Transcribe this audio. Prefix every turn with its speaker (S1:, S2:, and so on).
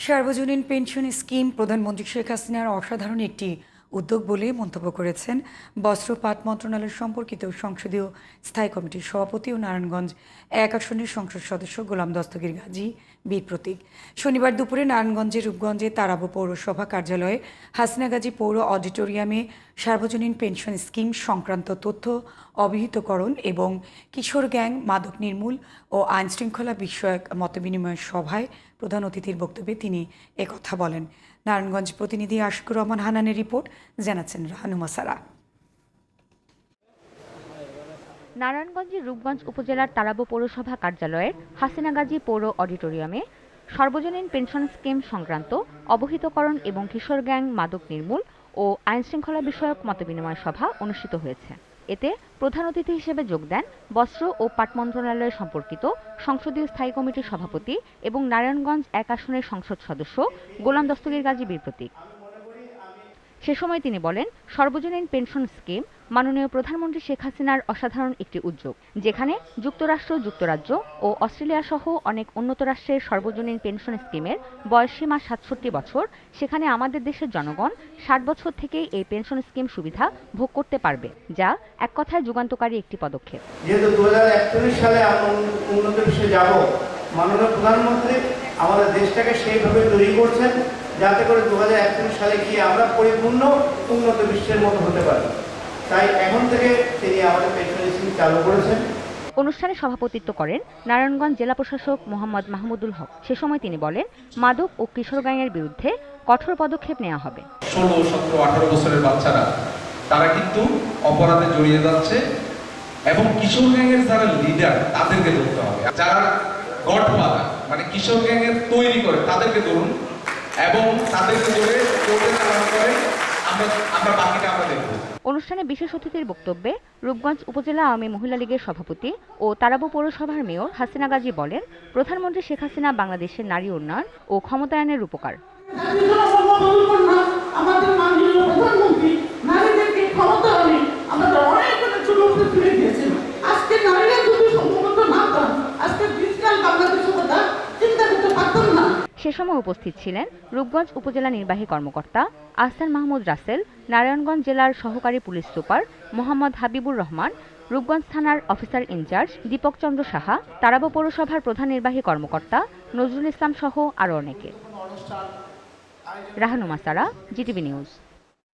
S1: সার্বজনীন pension scheme প্রধানমন্ত্রী শেখ হাসিনার অসাধারণ একটি উদ্যোগ বলে মন্তব্য করেছেন বস্ত্র পাট মন্ত্রণালয় সম্পর্কিত সংসদীয় স্থায়ী কমিটির সভাপতি ও নারায়ণগঞ্জ এক আসনের সংসদ সদস্য গোলাম দস্তগীর গাজী, বীর প্রতীক। শনিবার দুপুরে নারায়ণগঞ্জের রূপগঞ্জে তারাবো পৌরসভা কার্যালয়ে হাসিনা গাজী পৌর অডিটোরিয়ামে সার্বজনীন পেনশন স্কিম সংক্রান্ত তথ্য অবহিতকরণ এবং কিশোর গ্যাং, মাদক নির্মূল ও আইনশৃঙ্খলা বিষয়ক মতবিনিময় সভায় প্রধান অতিথির বক্তব্যে তিনি একথা বলেন। নারায়ণগঞ্জ প্রতিনিধি আশিকুর রহমান হানানের রিপোর্ট, জানাচ্ছেন রাহানুমা সারা
S2: নারায়ণগঞ্জের রূপগঞ্জ উপজেলার তারাবো পৌরসভা কার্যালয়ের হাসিনা গাজী পৌর অডিটোরিয়ামে সর্বজনীন পেনশন স্কিম সংক্রান্ত অবহিতকরণ এবং কিশোর গ্যাং মাদক নির্মূল ও আইনশৃঙ্খলা বিষয়ক মতবিনিময় সভা অনুষ্ঠিত হয়েছে। এতে প্রধান অতিথি হিসেবে যোগ দেন বস্ত্র ও পাট মন্ত্রণালয় সম্পর্কিত সংসদীয় স্থায়ী কমিটির সভাপতি এবং নারায়ণগঞ্জ এক আসনের সংসদ সদস্য গোলাম দস্তগীর গাজী বীর প্রতীক। সে সময় তিনি বলেন, সর্বজনীন পেনশন স্কিম মাননীয় প্রধানমন্ত্রী শেখ হাসিনার অসাধারণ একটি উদ্যোগ, যেখানে যুক্তরাষ্ট্র, যুক্তরাজ্য ও অস্ট্রেলিয়া সহ অনেক উন্নত রাষ্ট্রের সর্বজনীন পেনশন স্কিমের বয়সীমা সাতষট্টি বছর, সেখানে আমাদের দেশের জনগণ ষাট বছর থেকেই এই পেনশন স্কিম সুবিধা ভোগ করতে পারবে, যা এক কথায় যুগান্তকারী একটি পদক্ষেপ।
S3: যেহেতু দু সালে উন্নত বিশ্বে যাব, মাননীয় প্রধানমন্ত্রী আমাদের দেশটাকে সেইভাবে তৈরি করছেন যাতে করে দু সালে গিয়ে আমরা পরিপূর্ণ উন্নত বিশ্বের মতো হতে পারি। তাই এখন থেকে তিনি আমাদের পেনশন স্কিম চালু করেছেন।
S2: অনুষ্ঠানে সভাপতিত্ব করেন নারায়ণগঞ্জ জেলা প্রশাসক মোহাম্মদ মাহমুদুল হক। সে সময় তিনি বলেন মাদক ও কিশোর গ্যাংয়ের বিরুদ্ধে কঠোর পদক্ষেপ নেওয়া হবে।
S4: ষোলো সতেরো আঠারো বছরের বাচ্চারা তারা কিন্তু অপরাধে জড়িয়ে যাচ্ছে এবং কিশোর গ্যাংয়ের যারা লিডার তাদেরকে ধরতে হবে। যারা গডফাদার মানে কিশোর গ্যাংয়ের তৈরি করে তাদেরকে ধরুন এবং তাদেরকে ধরে কোর্টে চালান করে আমরা আমরা বাকিটা আমরা দেখব।
S2: অনুষ্ঠানে বিশেষ অতিথির বক্তব্যে রূপগঞ্জ উপজেলা আওয়ামী মহিলা লীগের সভাপতি ও তারাবো পৌরসভার মেয়র হাসিনা গাজী বলেন প্রধানমন্ত্রী শেখ হাসিনা বাংলাদেশের নারী উন্নয়ন ও ক্ষমতায়নের রূপকার। সে সময় উপস্থিত ছিলেন রূপগঞ্জ উপজেলা নির্বাহী কর্মকর্তা আহসান মাহমুদ রাসেল নারায়ণগঞ্জ জেলার সহকারী পুলিশ সুপার মোহাম্মদ হাবিবুর রহমান রূপগঞ্জ থানার officer in charge Dipak Chandra Saha Tarabo পৌরসভার প্রধান নির্বাহী কর্মকর্তা নজরুল ইসলাম সহ আরও অনেকে। Rahanuma Sara GTV news.